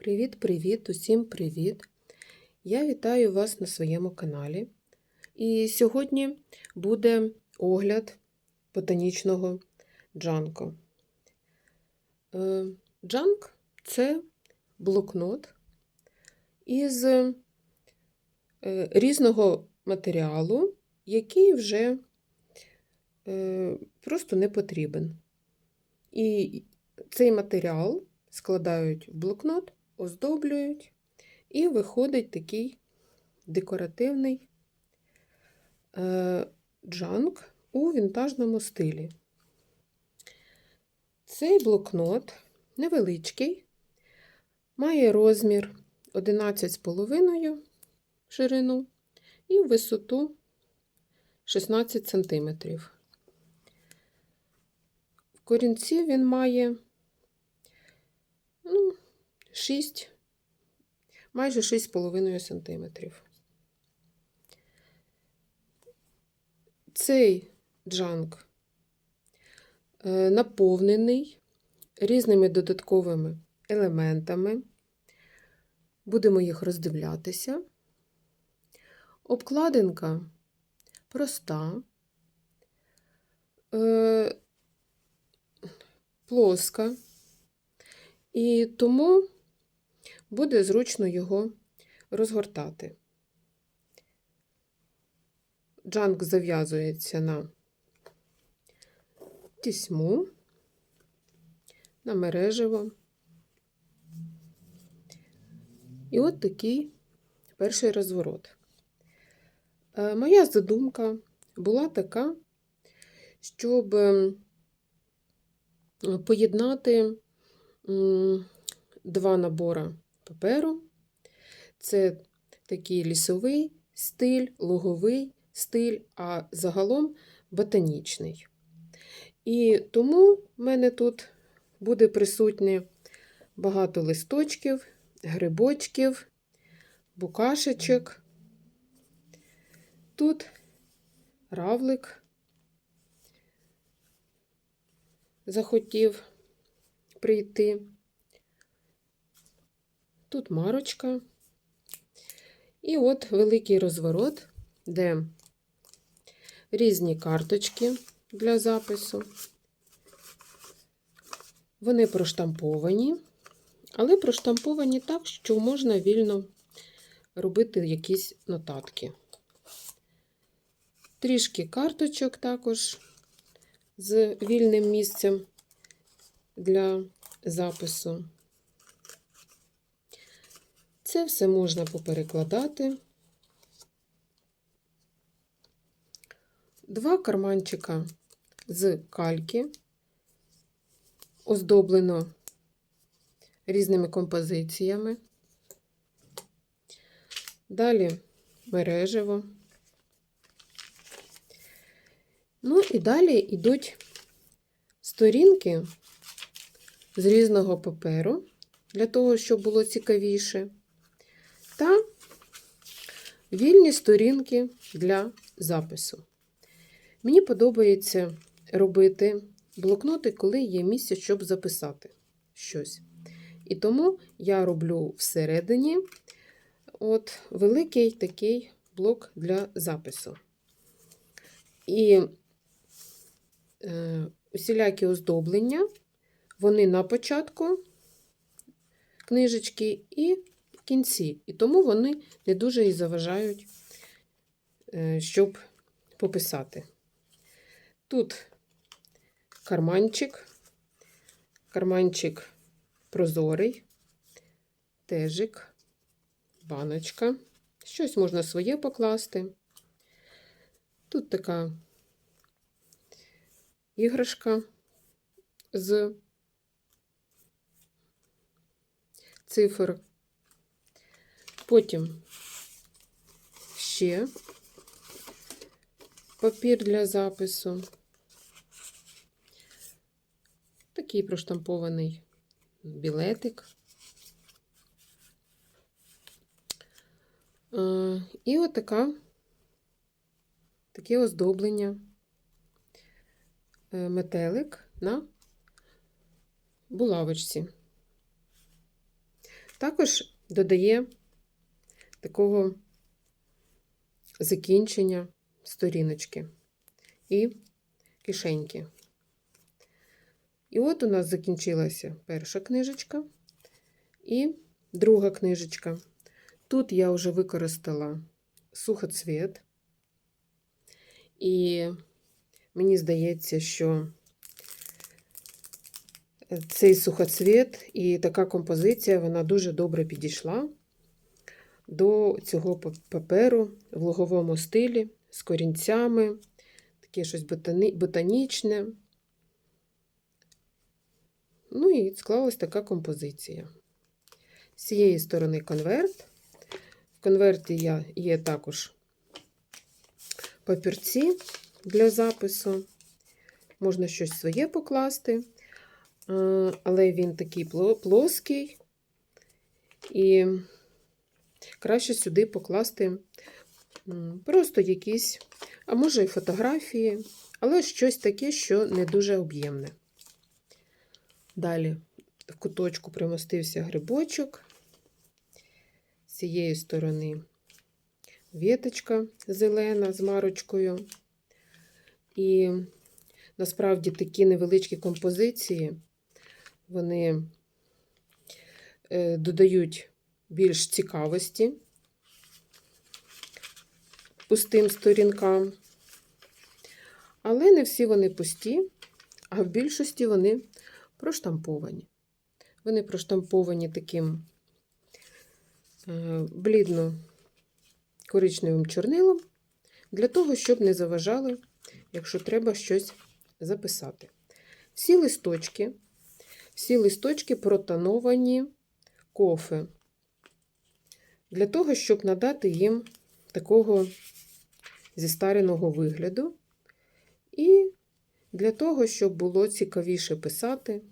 Привіт-привіт, усім привіт! Я вітаю вас на своєму каналі. І сьогодні буде огляд ботанічного джанку. Е, Джанк це блокнот із е, різного матеріалу, який вже е, просто не потрібен. І цей матеріал складають в блокнот, оздоблюють, і виходить такий декоративний е, джанк у вінтажному стилі. Цей блокнот невеличкий, має розмір 11,5 ширину і висоту 16 см. В корінці він має ну, 6, майже 6,5 см. Цей джанк е, наповнений різними додатковими елементами. Будемо їх роздивлятися. Обкладинка проста, е, плоска, і тому буде зручно його розгортати. Джанк зав'язується на тісьму, на мережево. І от такий перший розворот. Е, Моя задумка була така, щоб ем, поєднати два набори паперу. Це такий лісовий стиль, луговий стиль, а загалом ботанічний. І тому в мене тут буде присутнє багато листочків, грибочків, букашечок. Тут равлик захотів прийти. Тут марочка. І от великий розворот, де різні карточки для запису. Вони проштамповані, але проштамповані так, що можна вільно робити якісь нотатки. Трішки карточок також з вільним місцем для запису. Це все можна поперекладати. Два карманчика з кальки, оздоблено різними композиціями. Далі мережево. Ну і далі йдуть сторінки з різного паперу, для того, щоб було цікавіше, та вільні сторінки для запису. Мені подобається робити блокноти, коли є місце, щоб записати щось. І тому я роблю всередині от великий такий блок для запису. І е, усілякі оздоблення, вони на початку книжечки і кінці. І тому вони не дуже і заважають, е, щоб пописати. Тут карманчик, карманчик прозорий, тежик, баночка. Щось можна своє покласти. Тут така іграшка з цифр. Потім ще папір для запису. Такий проштампований білетик. Е, І отака, таке оздоблення е, метелик на булавочці. Також додає такого закінчення сторіночки і кишеньки. І от у нас закінчилася перша книжечка і друга книжечка. Тут я вже використала сухоцвіт, і мені здається, що цей сухоцвіт і така композиція вона дуже добре підійшла до цього паперу в луговому стилі з корінцями, таке щось ботані... ботанічне. Ну і склалась така композиція. З цієї сторони конверт. В конверті є також папірці для запису. Можна щось своє покласти, але він такий плоский, і краще сюди покласти просто якісь, а може і фотографії, але щось таке, що не дуже об'ємне. Далі в куточку примостився грибочок. З цієї сторони віточка зелена з марочкою. І насправді такі невеличкі композиції, вони е, додають більш цікавості пустим сторінкам. Але не всі вони пусті, а в більшості вони проштамповані. Вони проштамповані таким е, блідно коричневим чорнилом, для того, щоб не заважали, якщо треба щось записати. Всі листочки, всі листочки протоновані кофе, для того, щоб надати їм такого зістареного вигляду. І для того, щоб було цікавіше писати,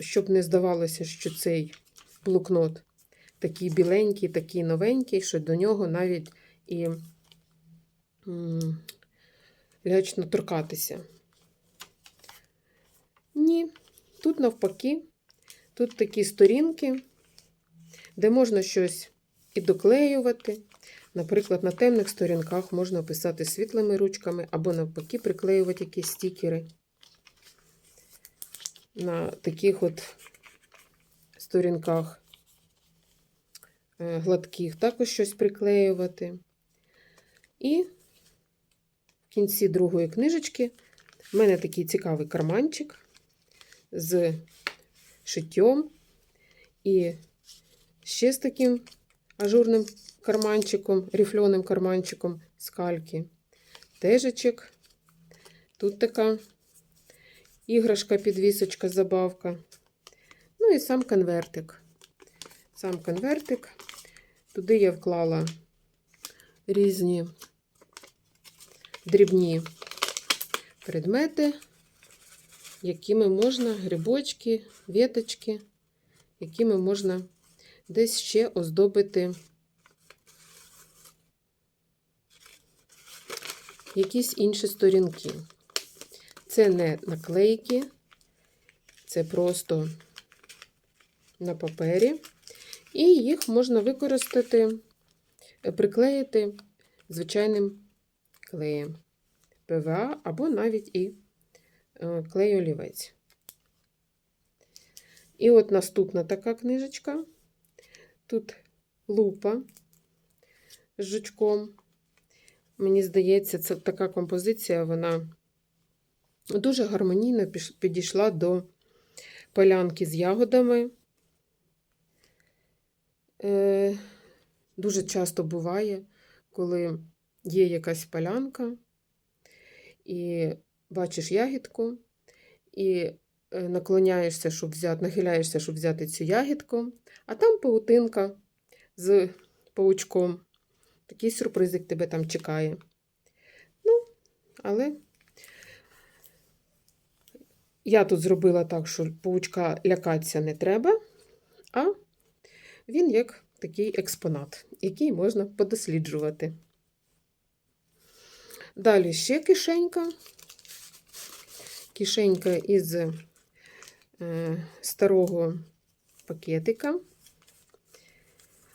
щоб не здавалося, що цей блокнот такий біленький, такий новенький, що до нього навіть і лячно торкатися. Ні, тут навпаки, тут такі сторінки, де можна щось і доклеювати. Наприклад, на темних сторінках можна писати світлими ручками, або навпаки, приклеювати якісь стікери. На таких от сторінках е, гладких також щось приклеювати. І в кінці другої книжечки в мене такий цікавий карманчик з шиттєм і ще з таким ажурним карманчиком, рифльоним карманчиком з кальки. Тежечок. Тут така іграшка, підвісочка, забавка. Ну і сам конвертик. Сам конвертик. Туди я вклала різні дрібні предмети, якими можна грибочки, віточки, якими можна десь ще оздобити якісь інші сторінки. Це не наклейки, це просто на папері, і їх можна використати, приклеїти звичайним клеєм ПВА або навіть і е, клей олівець. І от наступна така книжечка. Тут лупа з жучком. Мені здається, це така композиція, вона дуже гармонійно підійшла до полянки з ягодами. Е, Дуже часто буває, коли є якась полянка, і бачиш ягідку, і наклоняєшся, щоб взяти, нахиляєшся, щоб взяти цю ягідку, а там паутинка з паучком. Такий сюрпризик тебе там чекає. Ну, але я тут зробила так, що паучка лякатися не треба, а він як такий експонат, який можна подосліджувати. Далі ще кишенька. Кишенька із е, старого пакетика.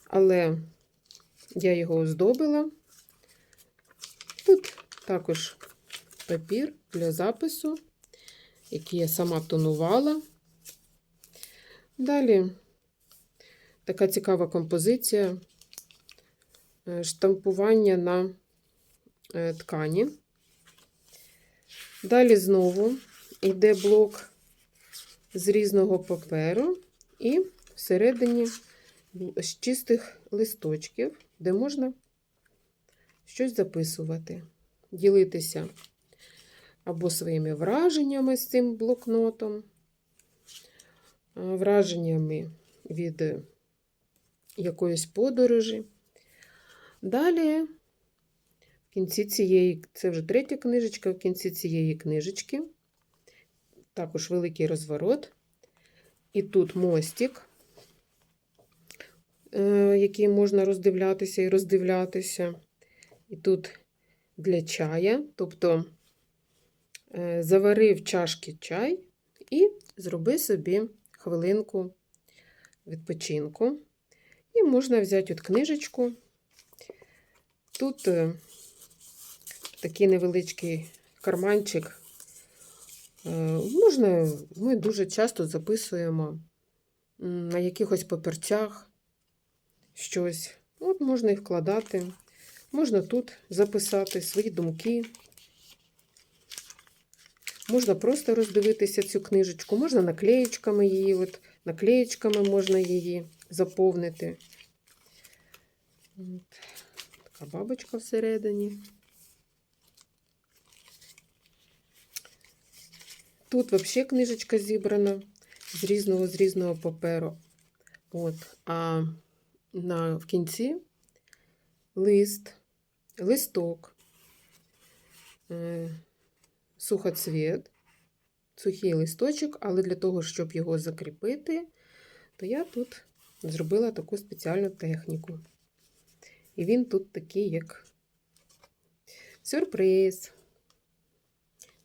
але я його оздобила. Тут також папір для запису, який я сама тонувала. Далі така цікава композиція е, штампування на е, ткані. Далі знову йде блок з різного паперу, і всередині з чистих листочків, де можна щось записувати, ділитися або своїми враженнями з цим блокнотом, враженнями від якоїсь подорожі. Далі, в кінці цієї, це вже третя книжечка, в кінці цієї книжечки, також великий розворот. І тут мостик, е, який можна роздивлятися і роздивлятися. І тут для чая, тобто е, заварив чашки чай і зроби собі хвилинку відпочинку. І можна взяти от книжечку. Тут е, такий невеличкий карманчик. Е, Можна, ми дуже часто записуємо на якихось папірцях щось. От можна і вкладати. Можна тут записати свої думки. Можна просто роздивитися цю книжечку, можна наклеєчками її, от, наклеєчками можна її заповнити. От. Така бабочка всередині. Тут взагалі книжечка зібрана з різного з різного паперу. От. А на, в кінці лист, листок, е, сухоцвіт, сухий листочок, але для того, щоб його закріпити, то я тут зробила таку спеціальну техніку. І він тут такий, як сюрприз,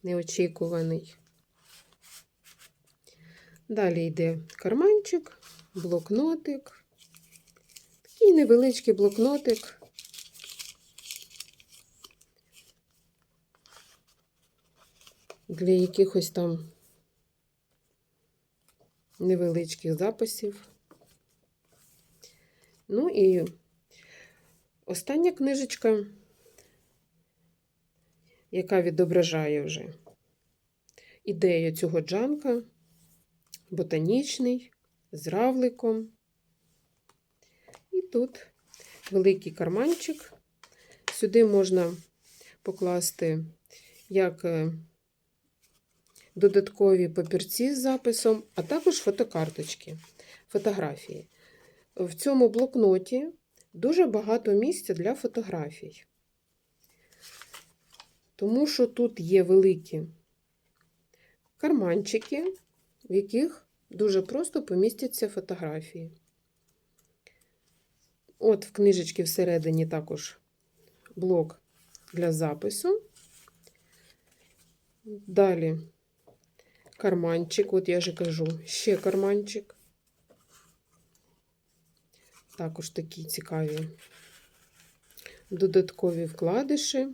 неочікуваний. Далі йде карманчик, блокнотик. Такий невеличкий блокнотик. Для якихось там невеличких записів. Ну і остання книжечка, яка відображає вже ідею цього джанка, ботанічний, з равликом. І тут великий карманчик. Сюди можна покласти як е, додаткові папірці з записом, а також фотокарточки, фотографії. В цьому блокноті дуже багато місця для фотографій. Тому що тут є великі карманчики, в яких дуже просто помістяться фотографії. От в книжечці всередині також блок для запису. Далі карманчик, от я же кажу, ще карманчик. Також такі цікаві додаткові вкладиші.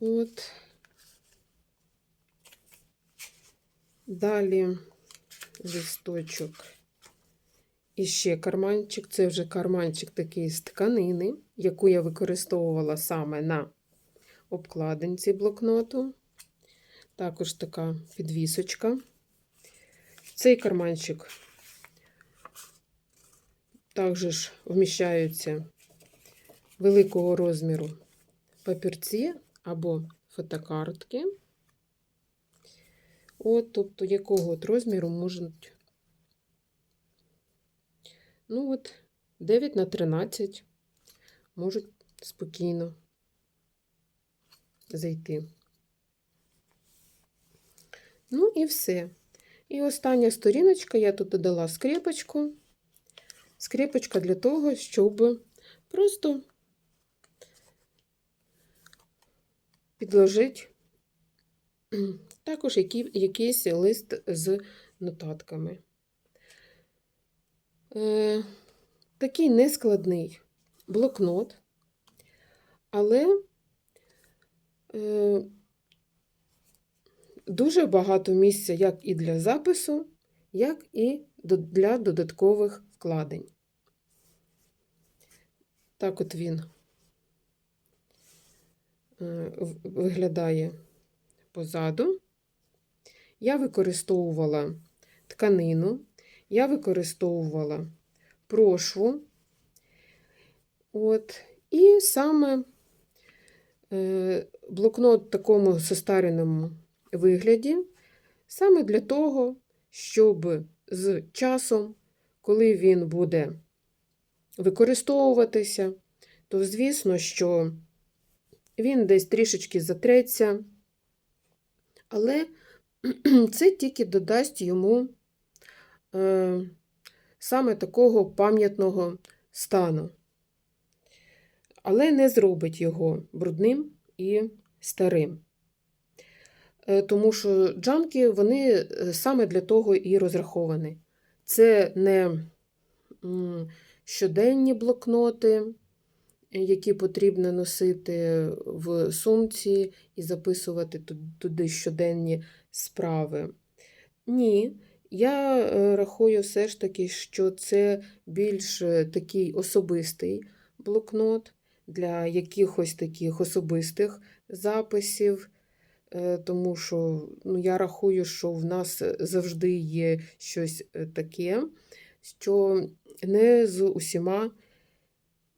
От. Далі листочок. І ще карманчик. Це вже карманчик такий з тканини, яку я використовувала саме на обкладинці блокноту. Також така підвісочка. Цей карманчик також вміщаються великого розміру папірці або фотокартки. От, тобто, якого от розміру можуть, ну от, 9 на 13 можуть спокійно зайти. Ну і все. І остання сторіночка, я тут додала скрепочку. Скрепочка для того, щоб просто підложити також який, якийсь лист з нотатками. Е, такий нескладний блокнот, але е, дуже багато місця як і для запису, як і для додаткових вкладень. Так от він е, виглядає позаду. Я використовувала тканину, я використовувала прошву. От, і саме е, блокнот в такому состареному вигляді, саме для того, щоб з часом, коли він буде використовуватися, то звісно, що він десь трішечки затреться, але це тільки додасть йому е, саме такого пам'ятного стану, але не зробить його брудним і старим. Е, Тому що джанки вони е, саме для того і розраховані. Це не щоденні блокноти, які потрібно носити в сумці і записувати туди щоденні справи. Ні, я е, рахую все ж таки, що це більш е, такий особистий блокнот для якихось таких особистих записів. Е, Тому що ну, я рахую, що в нас завжди є щось таке, що не з усіма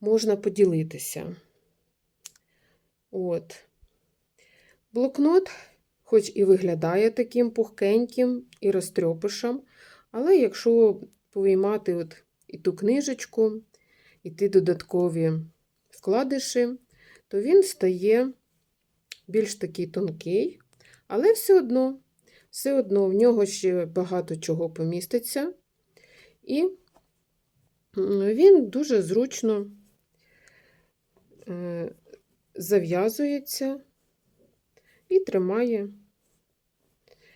можна поділитися. От. Блокнот, хоч і виглядає таким пухкеньким і розтрьопишем, але якщо повиймати от і ту книжечку, і ті додаткові вкладиші, то він стає більш такий тонкий, але все одно, все одно в нього ще багато чого поміститься, і він дуже зручно е, зав'язується і тримає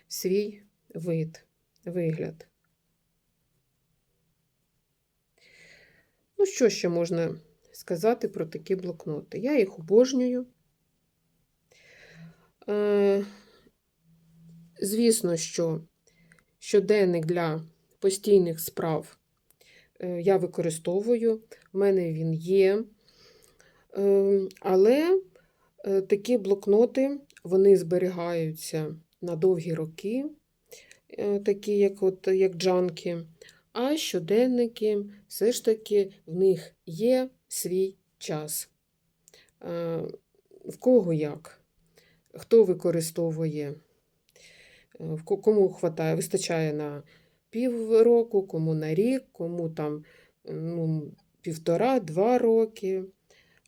свій вид, вигляд. Ну, що ще можна сказати про такі блокноти? Я їх обожнюю. Е, Звісно, що щоденник для постійних справ е, я використовую, в мене він є. Е, Але е, такі блокноти вони зберігаються на довгі роки, е, такі як, от, як джанки. А щоденники все ж таки в них є свій час. Е, В кого як? Хто використовує, е, кому хватає, вистачає на півроку, кому на рік, кому там ну, півтора-два роки.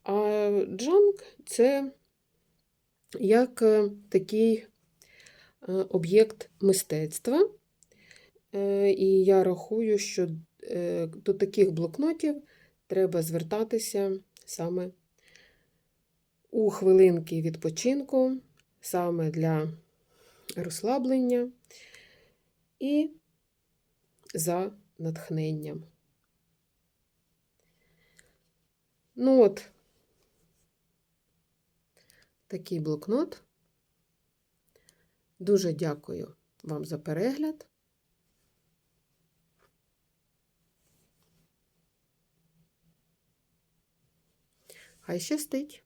А джанк це як е, такий е, об'єкт мистецтва. Е, І я рахую, що до таких блокнотів треба звертатися саме у хвилинки відпочинку, саме для розслаблення і за натхненням. Ну от, такий блокнот. Дуже дякую вам за перегляд. Хай щастить!